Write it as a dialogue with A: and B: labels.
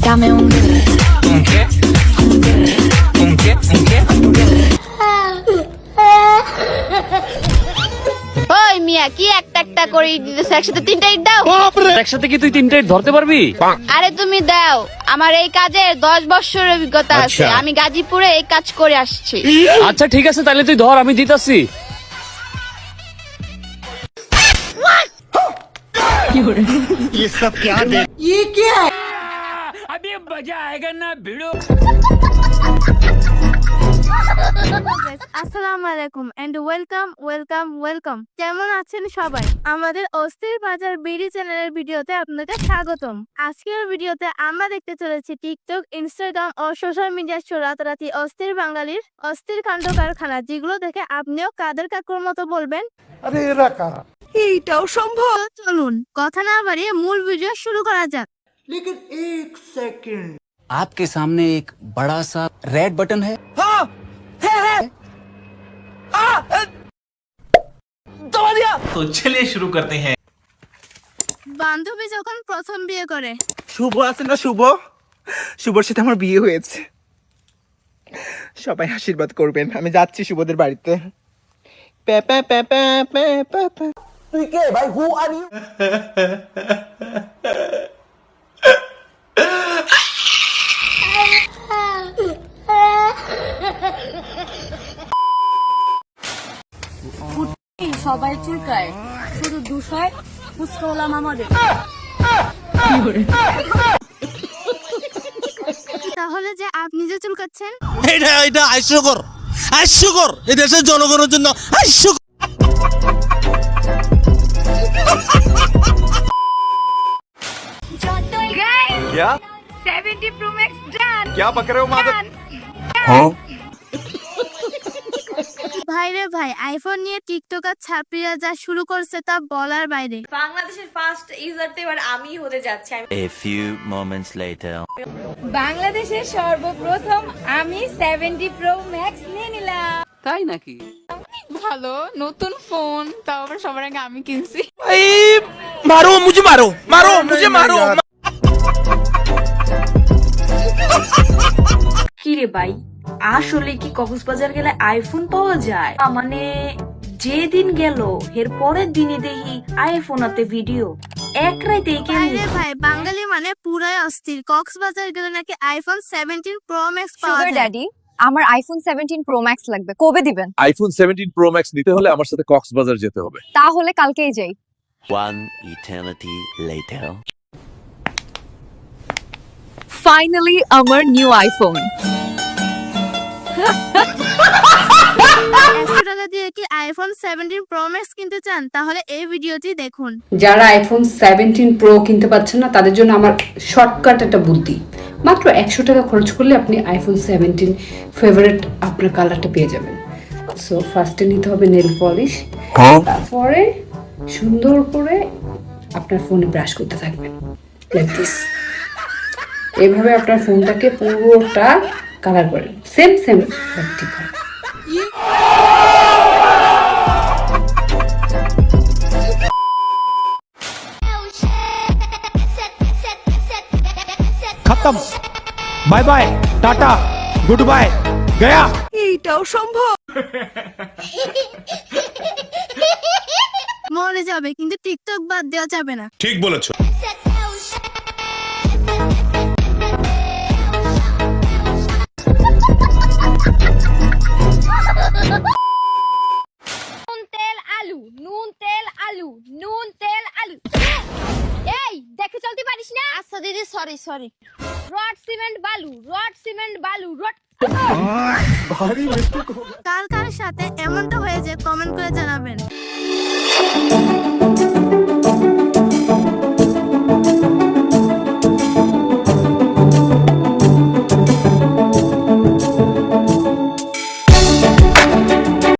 A: Dame un
B: ¿Un qué? ¿Un qué? ¿Un qué?
C: ওই মিয়া কি একটা একটা করে ইট একসাথে তিনটা ইট দাও
D: একসাথে কি তুই তিনটা ধরতে পারবি
C: আরে তুমি দাও আমার এই কাজের দশ বছর অভিজ্ঞতা আছে আচ্ছা। আমি গাজীপুরে এই কাজ করে আসছি
D: আচ্ছা ঠিক আছে তাহলে তুই ধর আমি দিতাছি
E: আসসালামু আলাইকুম এন্ড ওয়েলকাম ওয়েলকাম ওয়েলকাম কেমন আছেন সবাই? আমাদের অস্থির বাজার বিডি চ্যানেলের ভিডিওতে আপনাদের স্বাগতম। আজকের ভিডিওতে আমরা দেখতে চলেছি টিকটক ইনস্টাগ্রাম ও সোশ্যাল মিডিয়ার শো রাতারাতি অস্থির বাঙালির অস্থির কাণ্ড কারখানা যেগুলো দেখে আপনিও কাদের কাকুর মতো বলবেন?
F: এইটাও সম্ভব
E: তো চলুন কথা না বাড়িয়ে মূল ভিডিও শুরু করা যাক
G: आपके सामने एक बड़ा सा रेड बटन है
B: तो चलिए शुरू करते हैं
E: বান্ধবী যখন প্রথম বিয়ে করে
F: শুভ আছে না শুভ শুভর সাথে আমার বিয়ে হয়েছে সবাই আশীর্বাদ করবেন আমি যাচ্ছি শুভদের বাড়িতে প্যা প্যা প্যা প্যা প্যা প্যা প্যা। তুই কে ভাই? হু আর ইউ
A: সবাই চুলকায় শুধু দুশয় আমাদের
E: তাহলে যে আপনি যে চুলকাচ্ছেন?
H: এটা এটা হাস্যকর হাস্যকর এই দেশের জনগণের জন্য হাস্যকর
C: क्या पक रहे हो माधव
E: ভাইরে ভাই আইফোন নিয়ে টিকটকার ছাত্রীরা যা শুরু করছে তা বলার বাইরে
I: বাংলাদেশের ফার্স্ট ইউজার তো এবার আমি হতে যাচ্ছি আমি
G: A few moments later.
I: বাংলাদেশের সর্বপ্রথম আমি সেভেন্টি প্রো ম্যাক্স নিয়ে নিলাম
G: তাই নাকি
A: ভালো নতুন ফোন তাও আবার সবার আগে আমি কিনছি
H: মারো মুঝে মারো মারো মুঝে মারো
I: কি রে ভাই আসলে কি কক্সবাজার গেলে আইফোন পাওয়া যায়? মানে যেদিন গেল এর পরের দিনে দেখি আইফোন হাতে ভিডিও এক রাইতে
E: ভাই বাঙালি মানে পুরাই অস্থির। কক্সবাজার গেলে নাকি আইফোন সেভেন্টিন প্রো ম্যাক্স পাওয়া যায়।
A: ড্যাডি আমার আইফোন সেভেন্টিন প্রো ম্যাক্স লাগবে। কবে দিবেন?
J: আইফোন সেভেন্টিন প্রো ম্যাক্স নিতে হলে আমার সাথে কক্সবাজার যেতে হবে।
A: তাহলে কালকেই যাই।
G: One eternity later.
A: ফাইনালি আমার নিউ আইফোন
E: দিয়ে কি আইফোন সেভেন্টিন প্রো ম্যাক্স কিনতে চান তাহলে এই ভিডিওটি দেখুন।
K: যারা আইফোন সেভেন্টিন প্রো কিনতে পারছেন না তাদের জন্য আমার শর্টকাট একটা বুদ্ধি। মাত্র একশো টাকা খরচ করলে আপনি আইফোন সেভেন্টিন ফেভারিট আপনার কালারটা পেয়ে যাবেন। সো ফার্স্টে নিতে হবে নেল পলিশ তারপরে সুন্দর করে আপনার ফোনে ব্রাশ করতে থাকবেন। লাইক দিস এইভাবে আপনার ফোনটাকে পুরোটা কালার করেন। সেম সেম ঠিক
H: খতম bye bye tata good bye Gaya
F: এইটাও সম্ভব।
E: মরে যাবে কিন্তু টিকটক বাদ দেওয়া যাবে না।
J: ঠিক বলেছ।
C: নুন তেল আলু নুন তেল আলু নুন তেল আলু। এই দেখে চলতে পারিস না? আচ্ছা দিদি সরি সরি রড সিমেন্ট বালু রড সিমেন্ট বালু রড
E: কার কার সাথে এমনটা হয়েছে কমেন্ট করে জানাবেন।